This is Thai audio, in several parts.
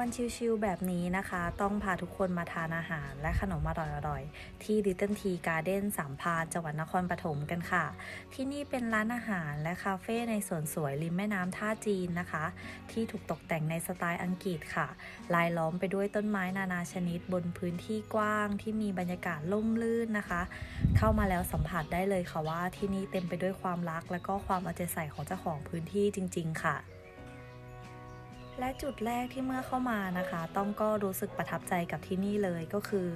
วันชิลๆแบบนี้นะคะ ต้องพาทุกคนมาทานอาหารและขนมอร่อยๆ ที่ Little Tea Garden สามพรานจังหวัดนครปฐมกันค่ะ ที่นี่เป็นร้านอาหารและคาเฟ่ในสวนสวยริมแม่น้ำท่าจีนนะคะ ที่ถูกตกแต่งในสไตล์อังกฤษค่ะ ลายล้อมไปด้วยต้นไม้นานาชนิดบนพื้นที่กว้างที่มีบรรยากาศล่มลื่นนะคะ เข้ามาแล้วสัมผัสได้เลยค่ะว่าที่นี่เต็มไปด้วยความรัก และก็ความเอาใจใส่ของเจ้าของพื้นที่จริง ๆ ค่ะ และจุดแรกที่เมื่อเข้ามานะคะ ต้องก็รู้สึกประทับใจกับที่นี่เลยก็คือ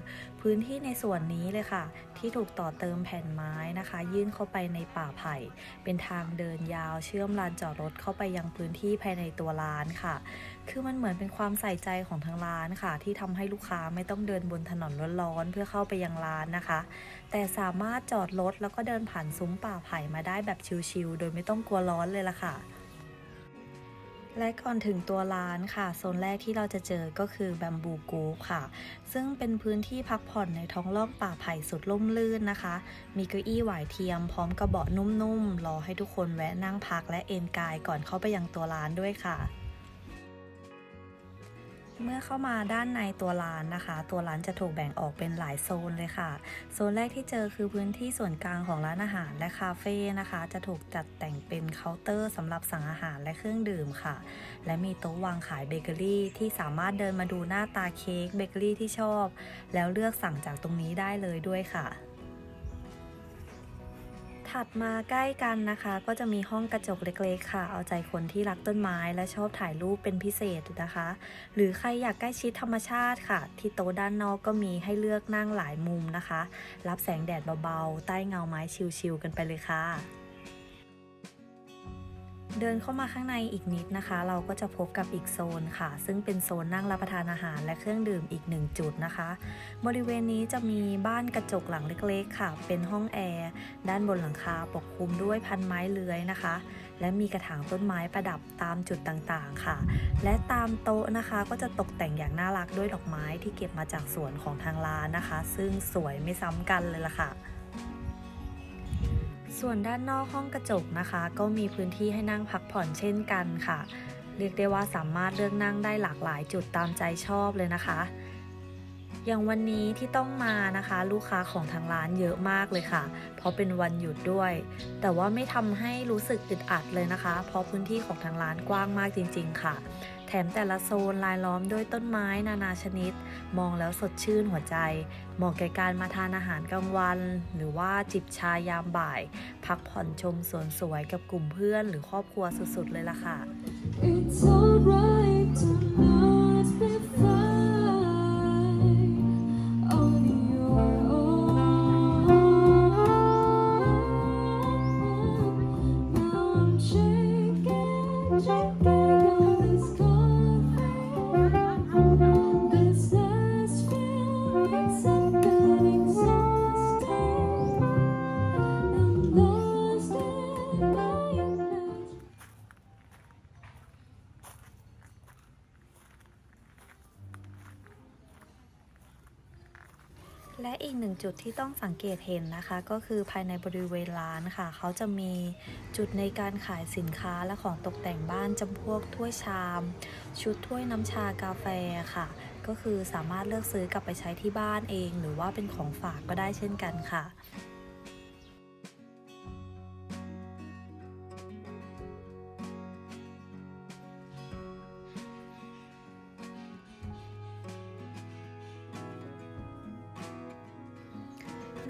พื้นที่ในส่วนนี้เลยค่ะ ที่ถูกต่อเติมแผ่นไม้นะคะ ยื่นเข้าไปในป่าไผ่ เป็นทางเดินยาวเชื่อมลานจอดรถเข้าไปยังพื้นที่ภายในตัวร้านค่ะ คือมันเหมือนเป็นความใส่ใจของทางร้านค่ะ ที่ทำให้ลูกค้าไม่ต้องเดินบนถนนร้อนๆเพื่อเข้าไปยังร้านนะคะ แต่สามารถจอดรถแล้วก็เดินผ่านซุ้มป่าไผ่มาได้แบบชิลๆโดยไม่ต้องกลัวร้อนเลยล่ะค่ะ และก่อนถึงตัวร้านค่ะ โซนแรกที่เราจะเจอก็คือแบมบูกูฟค่ะ ซึ่งเป็นพื้นที่พักผ่อนในท้องร่องป่าไผ่สุดล่มลื่นนะคะ มีเก้าอี้หวายเทียมพร้อมกระเบาะนุ่มๆ รอให้ทุกคนแวะนั่งพักและเอนกายก่อนเข้าไปยังตัวร้านด้วยค่ะ เมื่อเข้ามาด้านในตัวร้านนะคะ ตัวร้านจะถูกแบ่งออกเป็นหลายโซนเลยค่ะ โซนแรกที่เจอคือพื้นที่ส่วนกลางของร้านอาหารและคาเฟ่นะคะ จะถูกจัดแต่งเป็นเคาน์เตอร์สำหรับสั่งอาหารและเครื่องดื่มค่ะ และมีโต๊ะวางขายเบเกอรี่ที่สามารถเดินมาดูหน้าตาเค้กเบเกอรี่ที่ชอบ แล้วเลือกสั่งจากตรงนี้ได้เลยด้วยค่ะ ถัดมาใกล้กันนะคะ ก็จะมีห้องกระจกเล็กๆ ค่ะ เอาใจคนที่รักต้นไม้และชอบถ่ายรูปเป็นพิเศษนะคะ หรือใครอยากใกล้ชิดธรรมชาติค่ะ ที่โต๊ะด้านนอกก็มีให้เลือกนั่งหลายมุมนะคะ รับแสงแดดเบาๆ ใต้เงาไม้ชิลๆกันไปเลยค่ะ เดินเข้ามาข้างในอีกนิดนะคะ เราก็จะพบกับอีกโซนค่ะ ซึ่งเป็นโซนนั่งรับประทานอาหารและเครื่องดื่มอีกหนึ่งจุดนะคะ บริเวณนี้จะมีบ้านกระจกหลังเล็กๆ ค่ะ เป็นห้องแอร์ด้านบนหลังคาปกคลุมด้วยพันไม้เลื้อยนะคะ และมีกระถางต้นไม้ประดับตามจุดต่างๆค่ะ และตามโต๊ะนะคะก็จะตกแต่งอย่างน่ารักด้วยดอกไม้ที่เก็บมาจากสวนของทางร้านนะคะ ซึ่งสวยไม่ซ้ำกันเลยล่ะค่ะ ส่วนด้านนอกห้องกระจกนะคะ ก็มีพื้นที่ให้นั่งพักผ่อนเช่นกันค่ะ เรียกได้ว่าสามารถเลือกนั่งได้หลากหลายจุดตามใจชอบเลยนะคะ อย่างวันนี้ที่ต้องมานะคะ ลูกค้าของทางร้านเยอะมากเลยค่ะ เพราะเป็นวันหยุดด้วย แต่ว่าไม่ทำให้รู้สึกอึดอัดเลยนะคะ เพราะพื้นที่ของทางร้านกว้างมากจริง ๆ ค่ะ แถมแต่ละโซนลายล้อมด้วยต้นไม้นานาชนิด มองแล้วสดชื่นหัวใจ เหมาะแก่การมาทานอาหารกลางวัน หรือว่าจิบชายามบ่าย พักผ่อนชมสวนสวยกับกลุ่มเพื่อน หรือครอบครัวสุดๆเลยล่ะค่ะ It's alright และอีกหนึ่งจุดที่ต้องสังเกตเห็นนะคะ ก็คือภายในบริเวณร้านค่ะ เขาจะมีจุดในการขายสินค้าและของตกแต่งบ้านจำพวกถ้วยชาม ชุดถ้วยน้ำชากาแฟค่ะ ก็คือสามารถเลือกซื้อกลับไปใช้ที่บ้านเอง หรือว่าเป็นของฝากก็ได้เช่นกันค่ะ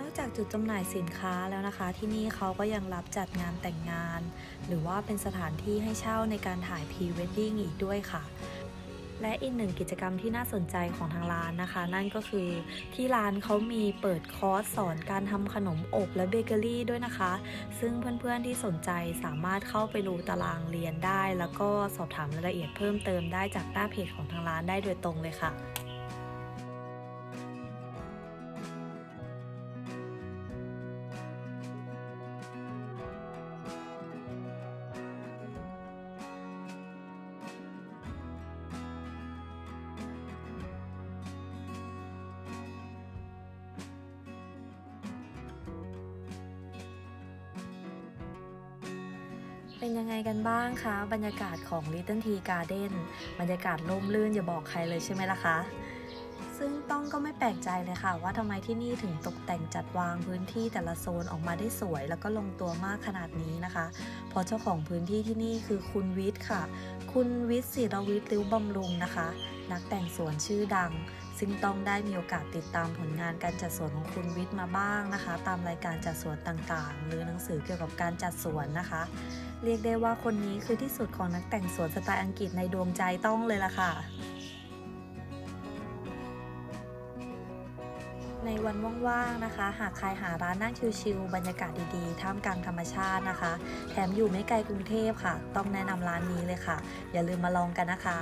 นอกจากจุดจำหน่ายสินค้าแล้วนะคะ ที่นี่เขาก็ยังรับจัดงานแต่งงาน หรือว่าเป็นสถานที่ให้เช่าในการถ่ายพรีเวดดิ้งอีกด้วยค่ะ และอีกหนึ่งกิจกรรมที่น่าสนใจของทางร้านนะคะ นั่นก็คือที่ร้านเขามีเปิดคอร์สสอนการทำขนมอบและเบเกอรี่ด้วยนะคะ ซึ่งเพื่อนๆที่สนใจสามารถเข้าไปดูตารางเรียนได้ แล้วก็สอบถามรายละเอียดเพิ่มเติมได้จากหน้าเพจของทางร้านได้โดยตรงเลยค่ะ เป็นยังไงกันบ้างคะ บรรยากาศของ Little Tea Garden บรรยากาศร่มรื่นอย่าบอกใครเลยใช่ไหมล่ะคะ ซึ่งต้องก็ไม่แปลกใจเลยค่ะ ว่าทำไมที่นี่ถึงตกแต่งจัดวางพื้นที่แต่ละโซนออกมาได้สวย แล้วก็ลงตัวมากขนาดนี้นะคะ เพราะเจ้าของพื้นที่ที่นี่คือคุณวิทย์ค่ะ คุณวิทย์ศิรวิทย์ริ้วบำรุงนะคะ นักแต่งสวนชื่อดัง ซึ่งต้องได้มีโอกาสติดตามผลงานการจัดสวนของคุณวิทย์มาบ้างนะคะ ตามรายการจัดสวนต่างๆ หรือหนังสือเกี่ยวกับการจัดสวนนะคะ เรียกได้ว่าคนนี้คือที่สุดของนักแต่งสวนสไตล์อังกฤษในดวงใจต้องเลยล่ะค่ะในวันว่างๆนะคะ หากใครหาร้านนั่งชิลๆบรรยากาศดีๆ ท่ามกลางธรรมชาตินะคะ แถมอยู่ไม่ไกลกรุงเทพค่ะ ต้องแนะนำร้านนี้เลยค่ะ อย่าลืมมาลองกันนะคะ